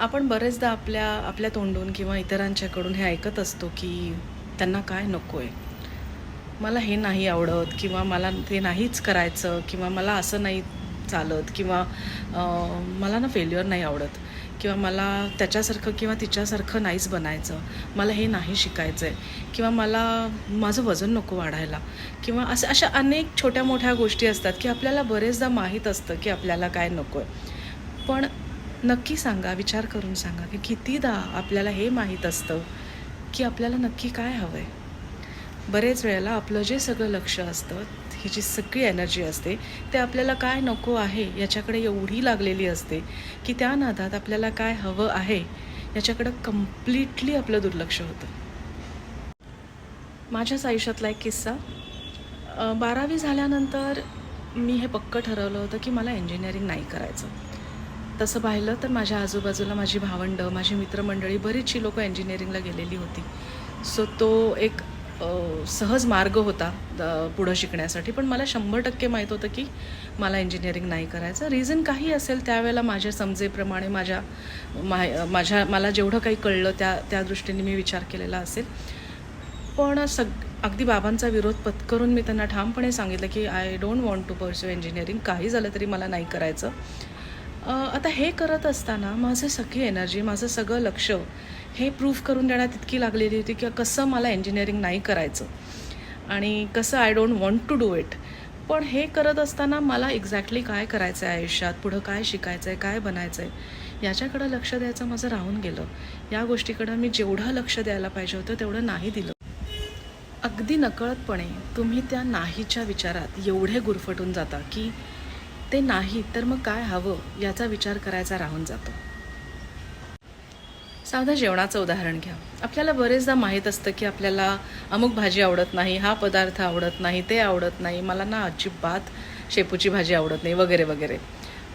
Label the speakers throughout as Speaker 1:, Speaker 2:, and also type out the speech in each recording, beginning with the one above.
Speaker 1: आपण बरेचदा आपल्या आपल्या तोंडून किंवा इतरांच्याकडून हे ऐकत असतो की त्यांना काय नको आहे मला हे नाही आवडत किंवा मला ते नाहीच करायचं किंवा मला असं नाही चालत किंवा मला ना फेल्युअर नाही आवडत किंवा मला त्याच्यासारखं किंवा तिच्यासारखं नाहीच बनायचं. मला हे नाही शिकायचं आहे किंवा मला माझं वजन नको वाढायला किंवा असं अशा अनेक छोट्या मोठ्या गोष्टी असतात की आपल्याला बरेचदा माहीत असतं की आपल्याला काय नको आहे पण नक्की सांगा विचार करून सांगा की कितीदा आपल्याला हे माहीत असतं की आपल्याला नक्की काय हवं आहे बरेच वेळेला आपलं जे सगळं लक्ष असतं ही जी सगळी एनर्जी असते ते आपल्याला काय नको आहे याच्याकडे एवढी लागलेली असते की त्या नादात आपल्याला काय हवं आहे याच्याकडं कम्प्लिटली आपलं दुर्लक्ष होतं. माझ्याच आयुष्यातला एक किस्सा. बारावी झाल्यानंतर मी हे पक्क ठरवलं होतं की मला इंजिनिअरिंग नाही करायचं. तसं पाहिलं तर माझ्या आजूबाजूला माझी भावंडं माझी मित्रमंडळी बरीचशी लोकं इंजिनिअरिंगला गेलेली होती. सो तो एक सहज मार्ग होता पुढं शिकण्यासाठी. पण मला शंभर टक्के माहीत होतं की मला इंजिनिअरिंग नाही करायचं. रिझन काही असेल त्यावेळेला माझ्या समजेप्रमाणे माझ्या मा माझ्या मला जेवढं काही कळलं त्या त्या दृष्टीने मी विचार केलेला असेल. पण सग अगदी बाबांचा विरोध पत्करून मी त्यांना ठामपणे सांगितलं की I don't want to pursue engineering काही झालं तरी मला नाही करायचं. आता हे करत असताना माझं सगळी एनर्जी माझं सगळं लक्ष हे प्रूफ करून देण्यात इतकी लागलेली होती की कसं मला इंजिनिअरिंग नाही करायचं. आणि कसं I don't want to do it पण हे करत असताना मला एक्झॅक्टली काय करायचं आहे आयुष्यात पुढं काय शिकायचं आहे काय बनायचं आहे याच्याकडं लक्ष द्यायचं माझं राहून गेलं. या गोष्टीकडं मी जेवढं लक्ष द्यायला पाहिजे होतं तेवढं नाही दिलं. अगदी नकळतपणे तुम्ही त्या नाहीच्या विचारात एवढे गुरफटून जाता की ते नाही तर मग काय हवं? याचा विचार करायचा राहून जातो. साधं जेवणाचं उदाहरण घ्या. आपल्याला बरेचदा माहीत असतं की आपल्याला अमुक भाजी आवडत नाही हा पदार्थ आवडत नाही ते आवडत नाही मला ना अजिबात शेपूची भाजी आवडत नाही वगैरे वगैरे.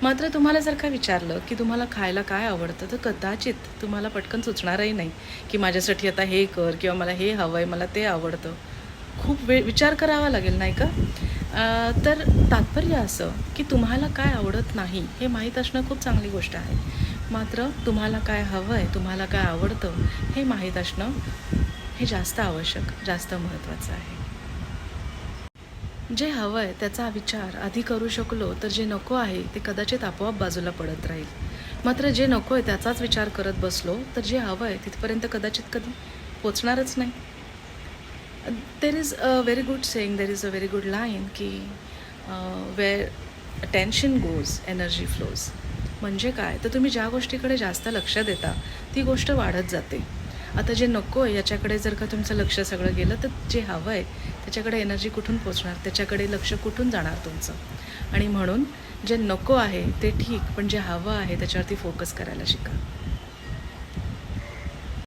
Speaker 1: मात्र तुम्हाला जर का विचारलं की तुम्हाला खायला काय आवडतं तर कदाचित तुम्हाला पटकन सुचणारही नाही की माझ्यासाठी आता हे कर किंवा मला हे हवं आहे मला ते आवडतं. खूप वेळ विचार करावा लागेल नाही का? तर तात्पर्य असं की तुम्हाला काय आवडत नाही हे माहीत असणं खूप चांगली गोष्ट आहे. मात्र तुम्हाला काय हवं आहे तुम्हाला काय आवडतं हे माहीत असणं हे जास्त आवश्यक जास्त महत्त्वाचं आहे. जे हवं आहे त्याचा विचार आधी करू शकलो तर जे नको आहे ते कदाचित आपोआप बाजूला पडत राहील. मात्र जे नको आहे त्याचाच विचार करत बसलो तर जे हवं आहे तिथपर्यंत कदाचित कधी पोचणारच नाही. There is a very good saying there is a very good line की where attention goes energy flows म्हणजे काय? तर तुम्ही ज्या गोष्टीकडे जास्त लक्ष देता ती गोष्ट वाढत जाते. आता जे नको आहे याच्याकडे जर का तुमचं लक्ष सगळं गेलं तर जे हवं आहे त्याच्याकडे एनर्जी कुठून पोचणार? त्याच्याकडे लक्ष कुठून जाणार तुमचं? आणि म्हणून जे नको आहे ते ठीक पण जे हवं आहे त्याच्यावरती फोकस करायला शिका.